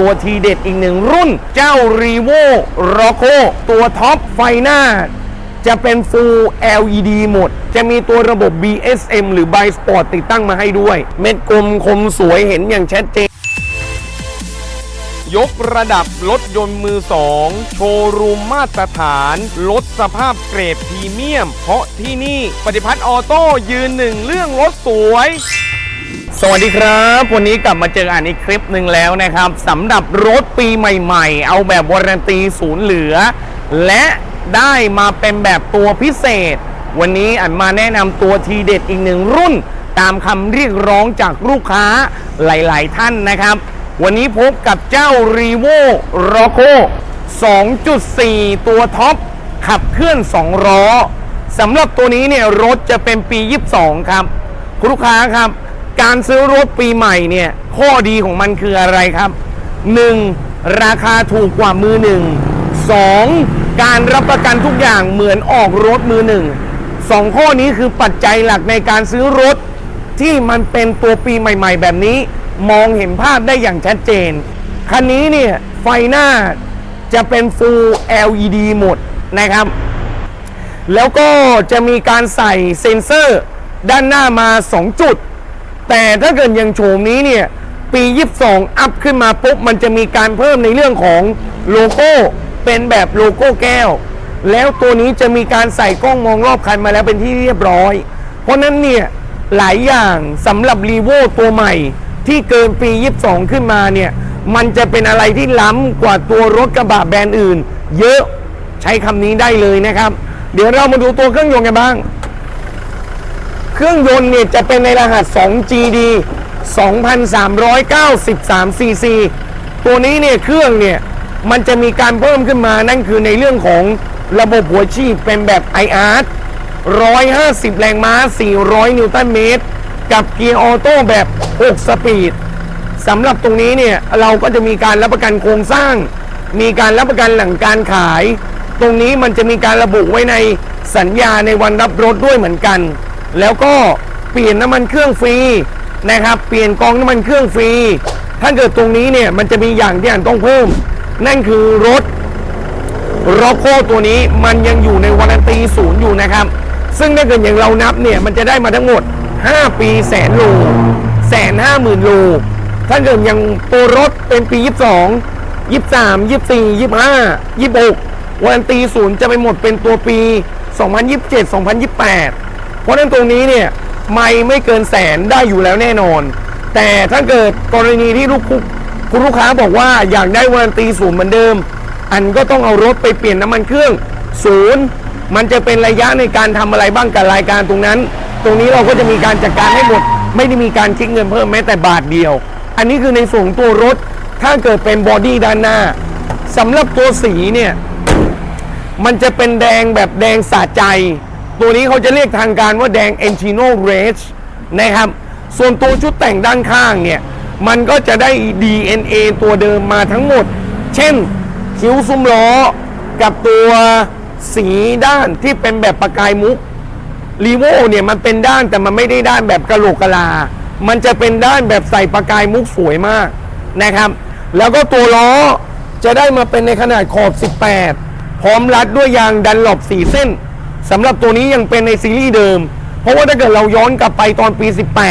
ตัวทีเด็ดอีกหนึ่งรุ่นเจ้า r e v o r o c o ตัวท็อปไฟหน้า จะเป็น Full LED หมด จะมีตัวระบบ BSM หรือ b i Sport ติดตั้งมาให้ด้วย เม็ดกลมคมสวยเห็นอย่างชัดเจน ยกระดับรถยนต์มือสอง โชว์รูมมาตรฐานลดสภาพเกรดพรีเมียม เพราะที่นี่ปฏิพัฒน์ออโต้ยืนหนึ่งเรื่องรถสวย สวัสดีครับ วันนี้กลับมาเจออ่านอีกคลิปหนึ่งแล้วนะครับสำหรับรถปีใหม่ๆ เอาแบบวารันตีศูนย์เหลือ และได้มาเป็นแบบตัวพิเศษ วันนี้อ่านมาแนะนำตัวทีเด็ดอีกหนึ่งรุ่น ตามคำเรียกร้องจากลูกค้าหลายๆท่านนะครับ วันนี้พบกับเจ้า r e v o r o c o 2.4 ตัวท็อป ขับเคลื่อน 2 ล้อสำหรับตัวนี้เนี่ยรถจะเป็นปี 22 ครับ คุณลูกค้าครับ การซื้อรถปีใหม่เนี่ย ข้อดีของมันคืออะไรครับ 1. ราคาถูกกว่ามือหนึ่ง 2. การรับประกันทุกอย่างเหมือนออกรถมือหนึ่งสองข้อนี้คือปัจจัยหลักในการซื้อรถ ที่มันเป็นตัวปีใหม่ ๆ แบบนี้ มองเห็นภาพได้อย่างชัดเจน คันนี้เนี่ยไฟหน้าจะเป็น Full LED หมดนะครับ แล้วก็จะมีการใส่เซ็นเซอร์ด้านหน้ามา 2 จุด แต่ถ้าเกิดอย่างโฉมนี้เนี่ย ปี 22 อัพขึ้นมาปุ๊บ มันจะมีการเพิ่มในเรื่องของโลโก้เป็นแบบโลโก้แก้ว แล้วตัวนี้จะมีการใส่กล้องมองรอบคันมาแล้วเป็นที่เรียบร้อย เพราะนั้นเนี่ย หลายอย่างสำหรับรีโวตัวใหม่ ที่เกินปี 22 ขึ้นมาเนี่ย มันจะเป็นอะไรที่ล้ำกว่าตัวรถกระบะแบรนด์อื่น เยอะใช้คำนี้ได้เลยนะครับ เดี๋ยวเรามาดูตัวเครื่องยนต์กันบ้าง เครื่องยนต์เนี่ยจะเป็นในรหัส 2GD 2,393 cc ตัวนี้เนี่ยเครื่องเนี่ยมันจะมีการเพิ่มขึ้นมานั่นคือในเรื่องของระบบหัวฉีดเป็นแบบ IR 150 แรงม้า 400 นิวตันเมตร กับเกียร์ออโต้แบบ 6 สปีดสำหรับตรงนี้เนี่ยเราก็จะมีการรับประกันโครงสร้าง มีการรับประกันหลังการขาย ตรงนี้มันจะมีการระบุไว้ในสัญญาในวันรับรถด้วยเหมือนกัน แล้วก็เปลี่ยนน้ำมันเครื่องฟรีนะครับ เปลี่ยนกองน้ำมันเครื่องฟรี ถ้าเกิดตรงนี้เนี่ยมันจะมีอย่างที่อันต้องเพิ่ม นั่นคือรถรอโคตัวนี้มันยังอยู่ในวารันตีศูนย์อยู่นะครับ ซึ่งถ้าเกิดอย่างเรานับเนี่ยมันจะได้มาทั้งหมด 5 ปีแสนโลแสนห้าหมื่นโลถ้าเกิดอย่างตัวรถเป็นปี 22 23 24 25 26วารันตีศูนย์จะไปหมดเป็นตัวปี 2027 2028 เพราะนั้นตรงนี้เนี่ยไม่ไม่เกินแสนได้อยู่แล้วแน่นอน แต่ถ้าเกิดกรณีที่ลูกคุณลูกค้าบอกว่าอยากได้วารันตีศูนย์เหมือนเดิม อันก็ต้องเอารถไปเปลี่ยนน้ำมันเครื่องศูนย์มันจะเป็นระยะในการทำอะไรบ้างกับรายการตรงนั้น ตรงนี้เราก็จะมีการจัดการให้หมด ไม่ได้มีการคิดเงินเพิ่มแม้แต่บาทเดียว อันนี้คือในส่วนของตัวรถถ้าเกิดเป็นบอดี้ด้านหน้าสำหรับตัวสีเนี่ย มันจะเป็นแดงแบบแดงสะใจ ตัวนี้เขาจะเรียกทางการว่าแดง Encino Rage นะครับ ส่วนตัวชุดแต่งด้านข้างเนี่ย มันก็จะได้ DNA ตัวเดิมมาทั้งหมด เช่น คิ้วซุ้มล้อ กับตัวสีด้านที่เป็นแบบประกายมุกรีโวเนี่ยมันเป็นด้านแต่มันไม่ได้ด้านแบบกะโหลกกะลา มันจะเป็นด้านแบบใส่ประกายมุกสวยมากนะครับ แล้วก็ตัวล้อจะได้มาเป็นในขนาดขอบ 18 พร้อมรัดด้วยยางดันหลบ4เส้น สำหรับตัวนี้ยังเป็นในซีรีส์เดิม เพราะว่าถ้าเกิดเราย้อนกลับไปตอนปี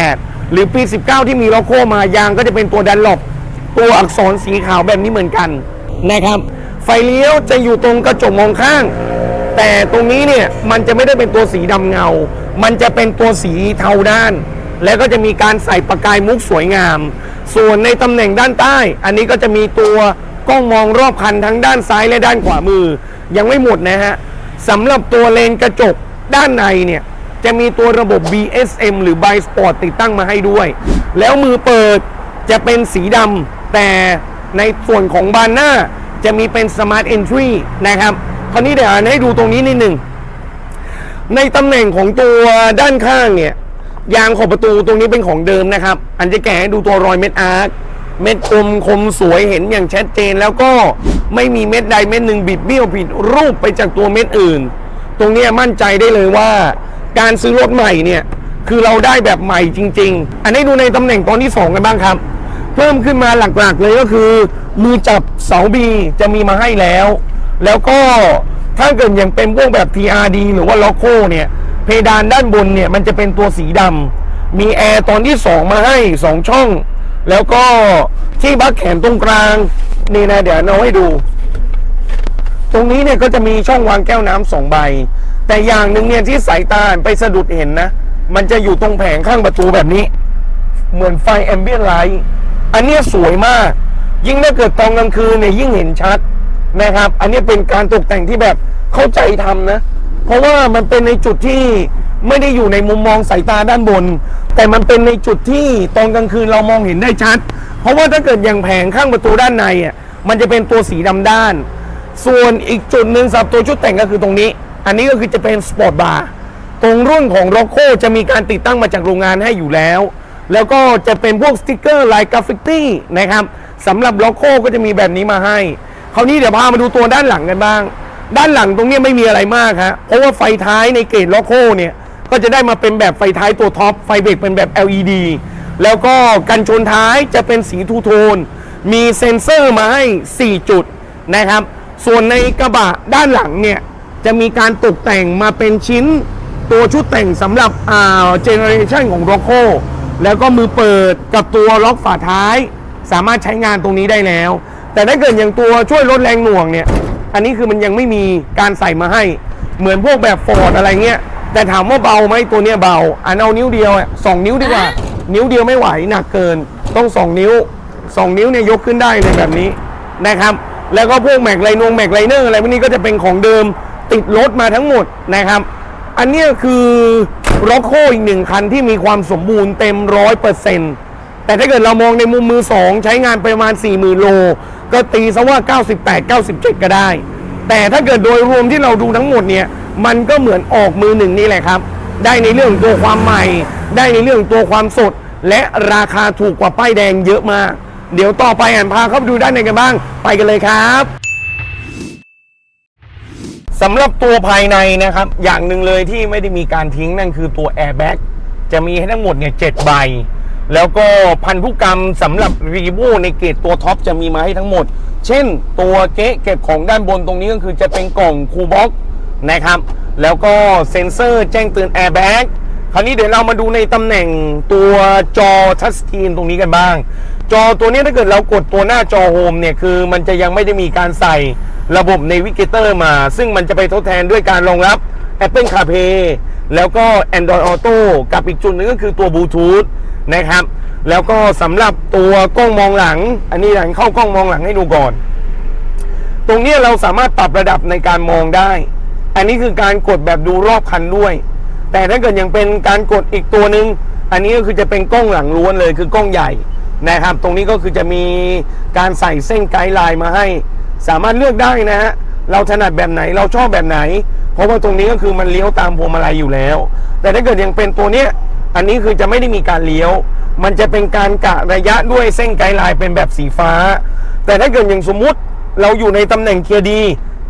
18 หรือปี 19 ที่มีโลโก้มายางก็จะเป็นตัวดันหลบตัวอักษรสีขาวแบบนี้เหมือนกันนะครับ ไฟเลี้ยวจะอยู่ตรงกระจกมองข้าง แต่ตรงนี้เนี่ยมันจะไม่ได้เป็นตัวสีดำเงา มันจะเป็นตัวสีเทาด้าน แล้วก็จะมีการใส่ประกายมุกสวยงาม ส่วนในตำแหน่งด้านใต้ อันนี้ก็จะมีตัวกล้องมองรอบคันทั้งด้านซ้ายและด้านขวามือ ยังไม่หมดนะฮะ สำหรับตัวเลนกระจกด้านในเนี่ย จะมีตัวระบบ BSM หรือ b i Sport ติดตั้งมาให้ด้วย แล้วมือเปิดจะเป็นสีดำแต่ในส่วนของบานหน้าจะมีเป็น Smart Entry นะครับ คราวนี้เดี๋ยวให้ดูตรงนี้นิดหนึ่ง ในตำแหน่งของตัวด้านข้างเนี่ย ยางขอบประตูตรงนี้เป็นของเดิมนะครับ อันจะแกะให้ดูตัวรอยเม็ดอาร์ค เม็ดกลมคมสวยเห็นอย่างชัดเจน แล้วก็ไม่มีเม็ดใดเม็ดหนึ่งบิดเบี้ยวผิดรูปไปจากตัวเม็ดอื่น ตรงนี้มั่นใจได้เลยว่า การซื้อรถใหม่เนี่ยคือเราได้แบบใหม่จริง ๆ อันนี้ดูในตำแหน่งตอนที่ 2 กันบ้างครับ เพิ่มขึ้นมาหลักๆเลยก็คือ มือจับเสาบีจะมีมาให้แล้ว แล้วก็ถ้าเกิดยังเป็นพวกแบบ TRD หรือว่าล็อกโคเนี่ยเพดานด้านบนเนี่ยมันจะเป็นตัวสีดำมีแอร์ตอนที่ 2 มาให้ 2 ช่อง แล้วก็ที่บักแขนตรงกลาง นี่นะ เดี๋ยวเอาให้ดู ตรงนี้เนี่ยก็จะมีช่องวางแก้วน้ำสองใบ แต่อย่างหนึ่งเนี่ยที่สายตาไปสะดุดเห็นนะ มันจะอยู่ตรงแผงข้างประตูแบบนี้ เหมือนไฟแอมเบียนไลท์อันเนี้ยสวยมาก ยิ่งถ้าเกิดตอนกลางคืนเนี่ยยิ่งเห็นชัดนะครับ อันนี้เป็นการตกแต่งที่แบบเข้าใจทำนะ เพราะว่ามันเป็นในจุดที่ ไม่ได้อยู่ในมุมมองสายตาด้านบน แต่มันเป็นในจุดที่ตอนกลางคืนเรามองเห็นได้ชัด เพราะว่าถ้าเกิดอย่างแผงข้างประตูด้านในอะมันจะเป็นตัวสีดำด้าน ส่วนอีกจุดหนึ่งสำหรับตัวชุดแต่งก็คือตรงนี้ อันนี้ก็คือจะเป็นสปอร์ตบาร์ตรงรุ่นของ r o c c o จะมีการติดตั้งมาจากโรงงานให้อยู่แล้ว แล้วก็จะเป็นพวกสติกเกอร์ลายกราฟฟิตี้นะครับสำหรับ r o c c o ก็จะมีแบบนี้มาให้ คราวนี้เดี๋ยวพามาดูตัวด้านหลังกันบ้าง ด้านหลังตรงนี้ไม่มีอะไรมากฮะเพราะว่าไฟท้ายในเกรด r o c c o เนี่ย ก็จะได้มาเป็นแบบไฟท้ายตัวท็อป ไฟเบรกเป็นแบบ LED แล้วก็กันชนท้ายจะเป็นสีทูโทน มีเซ็นเซอร์มาให้ 4 จุดนะครับ ส่วนในกระบะด้านหลังเนี่ย จะมีการตกแต่งมาเป็นชิ้นตัวชุดแต่งสำหรับอ่าเจเนอเรชันของ r o c c o แล้วก็มือเปิดกับตัวล็อกฝาท้าย สามารถใช้งานตรงนี้ได้แล้ว แต่ถ้าเกิดอย่างตัวช่วยลดแรงหน่วงเนี่ย อันนี้คือมันยังไม่มีการใส่มาให้ เหมือนพวกแบบฟอร์ดอะไรเงี้ย แต่ถามว่าเบาไหมตัวเนี้ยเบาอันเอานิ้วเดียวอะสองนิ้วดีกว่า นิ้วเดียวไม่ไหวหนักเกิน ต้องสองนิ้วสองนิ้วเนี่ยยกขึ้นได้เลยแบบนี้นะครับ แล้วก็พวกแม็กไลนงแม็กไลเนอร์อะไรพวกนี้ก็จะเป็นของเดิมติดรถมาทั้งหมดนะครับ อันเนี้ยคือร็อกโคอีกหนึ่งคันที่มีความสมบูรณ์เต็มร้อยเปอร์เซ็นต์แต่ถ้าเกิดเรามองในมุมมือสองใช้งานไปประมาณ 4 0,000 โล ก็ตีซะว่า 98 97 ก็ได้ แต่ถ้าเกิดโดยรวมที่เราดูทั้งหมดเนี่ย มันก็เหมือนออกมือหนึ่งนี่แหละครับ ได้ในเรื่องตัวความใหม่ ได้ในเรื่องตัวความสด และราคาถูกกว่าป้ายแดงเยอะมาก เดี๋ยวต่อไปอ่านพาเข้าไปดูด้านในกันบ้าง ไปกันเลยครับสำหรับตัวภายในนะครับ อย่างหนึ่งเลยที่ไม่ได้มีการทิ้งนั่นคือตัวแอร์แบ็กจะมีให้ทั้งหมดเนี่ยเจ็ดใบ แล้วก็พันธุกรรมสำหรับรีโวในเกรดตัวท็อปจะมีมาให้ทั้งหมด เช่น ตัวเก๊ะเก็บของด้านบนตรงนี้ก็คือจะเป็นกล่องคูบ็อก นะครับ แล้วก็เซ็นเซอร์แจ้งเตือนแอร์แบ็กคราวนี้เดี๋ยวเรามาดูในตำแหน่งตัวจอทัชสกรีนตรงนี้กันบ้าง จอตัวนี้ถ้าเกิดเรากดตัวหน้าจอโฮมเนี่ยคือมันจะยังไม่ได้มีการใส่ระบบ Navigator มา ซึ่งมันจะไปทดแทนด้วยการรองรับ Apple CarPlay แล้วก็ Android Auto กับอีกจุดหนึงก็คือตัวบลูทูธนะครับ แล้วก็สำหรับตัวกล้องมองหลัง อันนี้หลังเข้ากล้องมองหลังให้ดูก่อน ตรงนี้เราสามารถปรับระดับในการมองได้ อันนี้คือการกดแบบดูรอบคันด้วย แต่ถ้าเกิดยังเป็นการกดอีกตัวหนึ่งอันนี้ก็คือจะเป็นกล้องหลังล้วนเลยคือกล้องใหญ่นะครับ ตรงนี้ก็คือจะมีการใส่เส้นไกด์ไลน์มาให้ สามารถเลือกได้นะฮะเราถนัดแบบไหนเราชอบแบบไหน เพราะว่าตรงนี้ก็คือมันเลี้ยวตามพวงมาลัยอยู่แล้ว แต่ถ้าเกิดยังเป็นตัวเนี้ยอันนี้คือจะไม่ได้มีการเลี้ยว มันจะเป็นการกะระยะด้วยเส้นไกด์ไลน์เป็นแบบสีฟ้า แต่ถ้าเกิดอย่างสมมุติเราอยู่ในตำแหน่งเกียร์ดี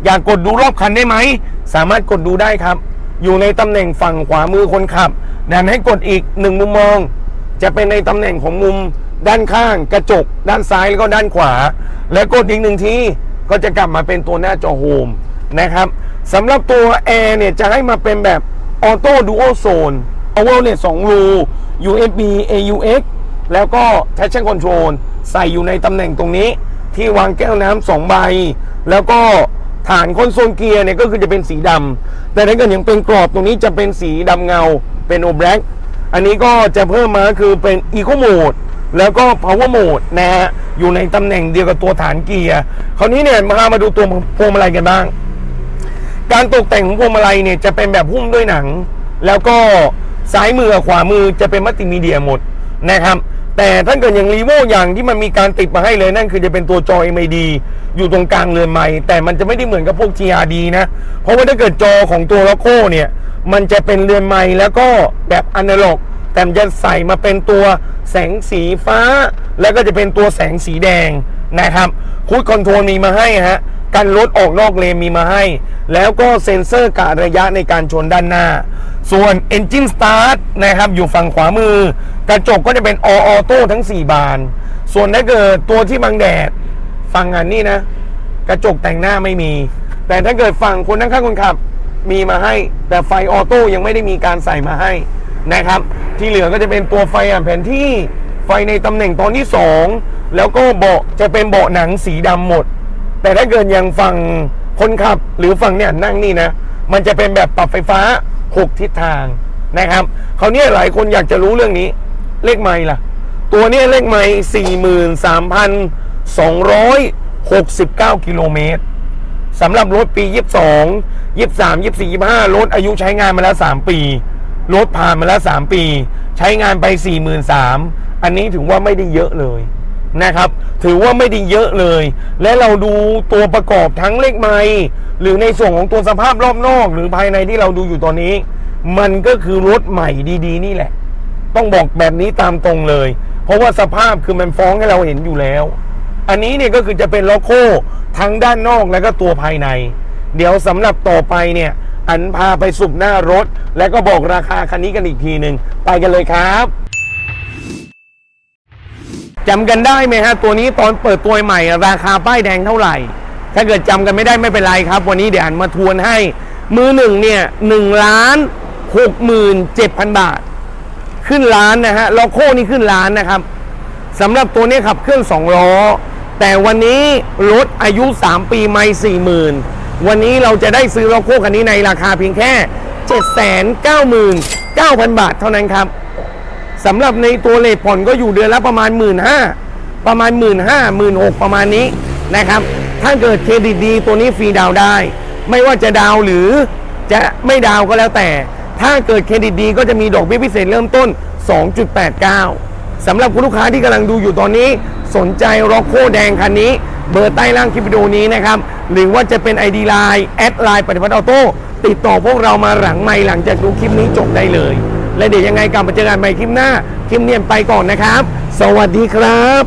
อยากกดดูรอบคันได้ไหม สามารถกดดูได้ครับ อยู่ในตำแหน่งฝั่งขวามือคนขับดันให้กดอีกหนึ่งมุมมอง จะเป็นในตำแหน่งของมุมด้านข้างกระจก ด้านซ้ายแล้วก็ด้านขวา แล้วกดอีกหนึ่งทีก็จะกลับมาเป็นตัวหน้าจอโฮมนะครับสำหรับตัวแอร์เนี่ยจะให้มาเป็นแบบออโต้ดูโอโซน power เนี่ยสองรู USB AUX แล้วก็ traction control ใส่อยู่ในตำแหน่งตรงนี้ ที่วางแก้วน้ำสองใบ แล้วก็ ฐานคอนโซลเกียร์เนี่ยก็คือจะเป็นสีดำแต่ถ้าเกิดยังเป็นกรอบตรงนี้จะเป็นสีดำเงาเป็นโอแบล็กอันนี้ก็จะเพิ่มมาคือเป็น Eco Mode แล้วก็ Power Mode นะฮะอยู่ในตำแหน่งเดียวกับตัวฐานเกียร์คราวนี้เนี่ยมามาดูตัวพวงมาลัยกันบ้าง การตกแต่งของพวงมาลัยเนี่ยจะเป็นแบบหุ้มด้วยหนัง แล้วก็ซ้ายมือกับขวามือจะเป็นมัลติมีเดียหมดนะครับ แต่ถ้าเกิดอย่างรีโวอย่างที่มันมีการติดมาให้เลยนั่นคือจะเป็นตัวจอ MID อยู่ตรงกลางเรือนไม้แต่มันจะไม่ได้เหมือนกับพวก GRD นะ เพราะว่าถ้าเกิดจอของตัวล็อกโคเนี่ย มันจะเป็นเรือนไม้แล้วก็แบบอนาล็อก แต่มันจะใส่มาเป็นตัวแสงสีฟ้า แล้วก็จะเป็นตัวแสงสีแดงนะครับคูดคอนโทรลมีมาให้ฮะ กันรถออกนอกเลนมีมาให้ แล้วก็เซ็นเซอร์กะระยะในการชนด้านหน้า ส่วน Engine Start นะครับอยู่ฝั่งขวามือ กระจกก็จะเป็นอออโต้ทั้ง 4 บาน ส่วนถ้าเกิดตัวที่บังแดดฟฝั่งอันนี้นะ กระจกแต่งหน้าไม่มี แต่ถ้าเกิดฝั่งคนนั่งข้างคนขับมีมาให้ แต่ไฟออโต้ยังไม่ได้มีการใส่มาให้นะครับ ที่เหลือก็จะเป็นตัวไฟอ่านแผนที่ไฟในตำแหน่งตอนที่สองแล้วก็เบาะจะเป็นเบาะหนังสีดำหมด แต่ถ้าเกิดยังฝั่งคนขับหรือฝั่งเนี่ยนั่งนี่นะ มันจะเป็นแบบปรับไฟฟ้า 6 ทิศทางนะครับเขาวเนี่ยหลายคนอยากจะรู้เรื่องนี้ เลขไม่ล่ะ ตัวเนี้ยเลขไม่43,269 กิโลเมตรสำหรับรถปี 22 23 24 25 รถอายุใช้งานมาแล้ว 3 ปี รถผ่านมาแล้ว 3 ปี ใช้งานไป 43,000อันนี้ถือว่าไม่ได้เยอะเลย นะครับ ถือว่าไม่ได้เยอะเลย และเราดูตัวประกอบทั้งเลขไม้หรือในส่วนของตัวสภาพรอบนอก หรือภายในที่เราดูอยู่ตอนนี้ มันก็คือรถใหม่ดีๆ นี่แหละ ต้องบอกแบบนี้ตามตรงเลย เพราะว่าสภาพคือมันฟ้องให้เราเห็นอยู่แล้ว อันนี้เนี่ยก็คือจะเป็นโลโก้ทั้งด้านนอกและก็ตัวภายใน เดี๋ยวสำหรับต่อไปเนี่ย อันพาไปสุบหน้ารถ และก็บอกราคาคันนี้กันอีกทีหนึ่งไปกันเลยครับ จำกันได้ไหมฮะตัวนี้ตอนเปิดตัวใหม่ ราคาป้ายแดงเท่าไหร่ ถ้าเกิดจำกันไม่ได้ไม่เป็นไรครับ วันนี้เดี๋ยวอันมาทวนให้ มือหนึ่งเนี่ยหนึ่งล้านหกหมื่นเจ็ดพันบาท ขึ้นล้านนะฮะโลโก้นี่ขึ้นล้านนะครับสำหรับตัวนี้ขับเครื่องล้อ แต่วันนี้รถอายุ 3 ปีไม่สี่หมื่นวันนี้เราจะได้ซื้อโลโก้คันนี้ในราคาเพียงแค่ 799,000 บาทเท่านั้นครับ สำหรับในตัวเลทผ่อนก็อยู่เดือนละประมาณ 1 5ื่นประมาณ 1 5ื่นห้าหมื่นหกประมาณนี้นะครับ ถ้าเกิดเครดิตดีตัวนี้ฟรีดาวได้ ไม่ว่าจะดาวหรือจะไม่ดาวก็แล้วแต่ ถ้าเกิดเครดิตดีก็จะมีดอกเบี้ยพิเศษเริ่มต้น 2.89สำหรับคุณลูกค้าที่กำลังดูอยู่ตอนนี้ สนใจร็อกโคแดงคันนี้ เบอร์ใต้ล่างคลิปวิดีโอนี้นะครับ หรือว่าจะเป็น ID Line แอดไลน์ปฏิพัฒน์ออโต้ติดต่อพวกเรามาหลังไม่หลังจากดูคลิปนี้จบได้เลย และเดี๋ยวยังไงกลับมาเจอกันใหม่คลิปหน้าคลิปเนียนไปก่อนนะครับ สวัสดีครับ